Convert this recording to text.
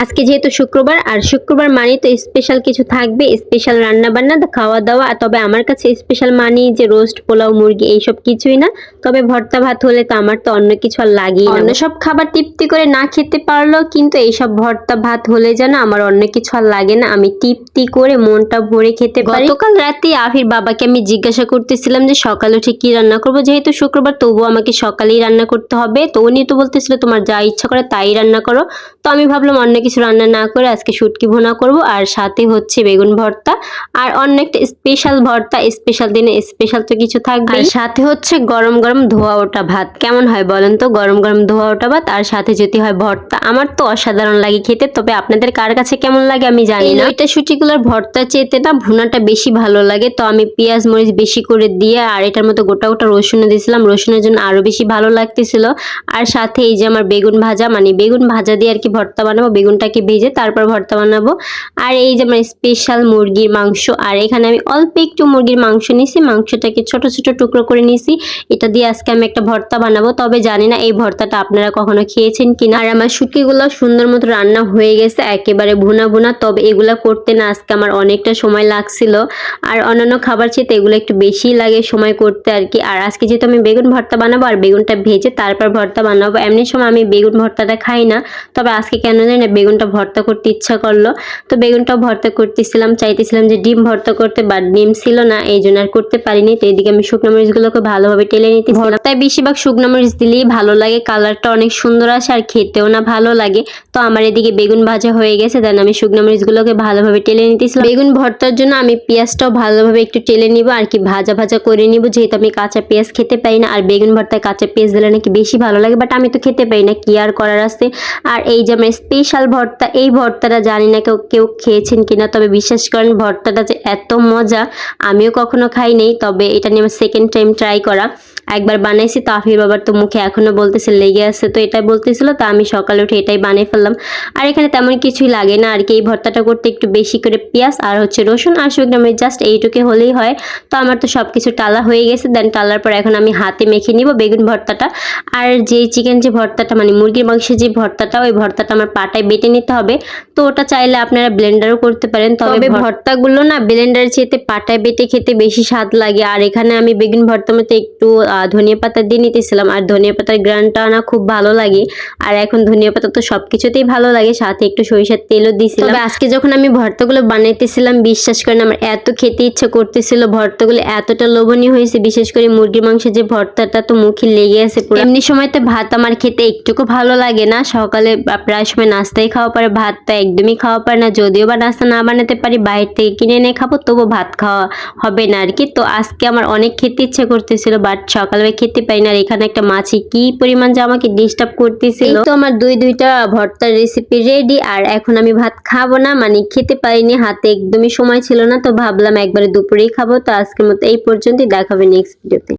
আজকে যেহেতু শুক্রবার আর শুক্রবার মানে তো স্পেশাল কিছু থাকবে স্পেশাল রান্না বান্না খাওয়া দাওয়া তবে আমার কাছে স্পেশাল মানি যে রোস্ট পোলাও মুরগি এইসব কিছুই না। তবে ভর্তা ভাত হলে তো আমার তো অন্য কিছু আর লাগেই না। অন্য সব খাবার তৃপ্তি করে না খেতে পারলেও কিন্তু এইসব ভর্তা ভাত হলে যেন আমার অন্য কিছু আর লাগে না। আমি তৃপ্তি করে মনটা ভরে খেতে পারি। গতকাল রাতে আফির বাবাকে আমি জিজ্ঞাসা করতেছিলাম যে সকালে উঠে কি রান্না করব। যেহেতু শুক্রবার তবুও আমাকে সকালেই রান্না করতে হবে তো উনি তো বলতেছিল তোমার যা ইচ্ছা করে তাই রান্না করো। তো আমি ভাবলাম অন্য কিছু রান্না না করে আজকে শুটকি ভুনা করব আর সাথে হচ্ছে বেগুন ভর্তা আর অন্য একটা স্পেশাল ভর্তা স্পেশাল দিনে স্পেশাল তো কিছু থাকবে আর সাথে হচ্ছে গরম গরম ধোয়া ওটা ভাত। কেমন হয় বলেন তো? গরম গরম ধোয়া ওটা ভাত আর সাথে যদি হয় ভর্তা। আমার তো অসাধারণ লাগে খেতে তবে আপনাদের কার কাছে কেমন লাগে আমি জানি না। এটা শুটিগুলোর ভর্তা চেতে না ভুনাটা বেশি ভালো লাগে তো আমি পেঁয়াজ মরিচ বেশি করে দিয়ে আর এটার মতো গোটা গোটা রসুন দিয়েছিলাম রসুনের জন্য আরও বেশি ভালো লাগতেছিল। আর সাথে এই যে আমার বেগুন ভাজা মানে বেগুন ভাজা দিয়ে আর কি ভর্তা বানাবো বেগুনটাকে ভেজে তারপর ভর্তা বানাবো। আর এই যে আমার স্পেশাল মুরগির মাংস, আর এখানে আমি অল্প একটু মুরগির মাংস নিয়েছি, মাংসটাকে ছোট ছোট টুকরো করে নিয়েছি। এটা দিয়ে আজকে আমি একটা ভর্তা বানাবো, তবে জানি না এই ভর্তাটা আপনারা কখনো খেয়েছেন কিনা। আর আমার শুটকিগুলো সুন্দর মতো রান্না হয়ে গেছে, একেবারে ভুনা ভুনা, তবে এগুলা করতে না আজকে আমার অনেকটা সময় লাগছিল। আর অন্যান্য খাবার চেয়ে এগুলো একটু বেশি লাগে সময় করতে আর কি। আর আজকে যেহেতু আমি বেগুন ভর্তা বানাবো, আর বেগুনটা ভেজে তারপর ভর্তা বানাবো, এমনি সময় আমি বেগুন ভর্তাটা খাই না। তবে আজকে কেন জানি না বেগুনটা ভর্তা করতে ইচ্ছা করল। তো বেগুনটাও ভর্তা করতেছিলাম, চাইতেছিলাম যে ডিম ভর্তা করতে বাট ডিম ছিল না, এই জন্য আর করতে পারিনি। তো এদিকে আমি শুকনো মরিচগুলোকে ভালোভাবে টেলে নিতে ভর্তায় বেশিরভাগ শুকনো মরিচ দিলেই ভালো লাগে, কালারটা অনেক সুন্দর আসে আর খেতেও না ভালো লাগে। তো আমার এদিকে বেগুন ভাজা হয়ে গেছে দেন আমি শুকনো মরিচগুলোকে ভালোভাবে টেলে নিতেছিলাম। বেগুন ভর্তার জন্য আমি পেঁয়াজটাও ভালোভাবে একটু টেলে নিব, আর কি ভাজা ভাজা করে নিব, যেহেতু আমি কাঁচা পেঁয়াজ খেতে পাই না, আর বেগুন ভর্তায় কাঁচা পেঁয়াজ দিলে নাকি বেশি ভালো লাগে বাট আমি তো খেতে পাই না, কি আর করার আছে? আর এই যে আমার স্পেশাল ভর্তা, এই ভর্তাটা জানি না কেউ কেউ খেয়েছেন কিনা, তবে বিশ্বাস করেন ভর্তাটা যে এত মজা, আমিও কখনো খাই নেই তবে এটা নিয়ে আমার সেকেন্ড টাইম ট্রাই করা। একবার বানাইছি তো আফির বাবার তো মুখে এখনও বলতেছে লেগে আছে তো এটাই বলতেছিল তো আমি সকালে উঠে এটাই বানিয়ে ফেললাম। আর এখানে তেমন কিছুই লাগে না আর কি এই ভর্তাটা করতে একটু বেশি করে পেঁয়াজ আর হচ্ছে রসুন আর শুকনো জাস্ট এইটুকু হলেই হয়। তো আমার তো সব কিছু টালা হয়ে গেছে দেন টালার পর এখন আমি হাতে মেখে নিব বেগুন ভর্তাটা। আর যে চিকেন যে ভর্তাটা মানে মুরগির মাংসের যে ভর্তাটা ওই ভর্তাটা আমার পাটায় বেটে নিতে হবে। তো ওটা চাইলে আপনারা ব্লেন্ডারও করতে পারেন তবে ভর্তাগুলো না ব্লেন্ডার চেতে পাটায় বেটে খেতে বেশি স্বাদ লাগে। আর এখানে আমি বেগুন ভর্তার মধ্যে একটু ধনিয়া পাতা দিয়ে নিতেছিলাম। আর ধনিয়া পাতার গ্রানটা না খুব ভালো লাগে। আর এখন ধনিয়া পাতা তো সব কিছুতেই ভালো লাগে। সাথে একটু সরিষার তেলও দিয়েছিলাম তবে আজকে যখন আমি ভর্তাগুলো বানাইতেছিলাম বিশ্বাস করেন আমার এত খেতে ইচ্ছা করতেছিল ভর্তাগুলো এতটা লোভনীয় হয়েছে। বিশেষ করে মুরগির মাংসের যে ভর্তাটা তো মুখে লেগে আছে পুরো। এমনি সময়তে ভাত আমার খেতে একটুকু ভালো লাগে না। সকালে প্রায় সময় নাস্তাই খাওয়া পারে ভাতটা একদমই খাওয়া পারে না। যদিও বা নাস্তা না বানাতে পারি বাইরে থেকে কিনে এনে খাব তবু ভাত খাওয়া হবে না আর কি তো আজকে আমার অনেক খেতে ইচ্ছে করতেছিল বাট সকালবেলা খেতে পাই না। আর এখানে একটা মাছি কি পরিমাণ যে আমাকে ডিস্টার্ব করতেছিল। তো আমার দুই দুইটা ভর্তার রেসিপি রেডি আর এখন আমি ভাত খাব না মানে খেতে পারিনি, হাতে একদমই সময় ছিল না, তো ভাবলাম একবারে দুপুরেই খাব। তো আজকের মতো এই পর্যন্তই দেখাবে নেক্সট ভিডিওতে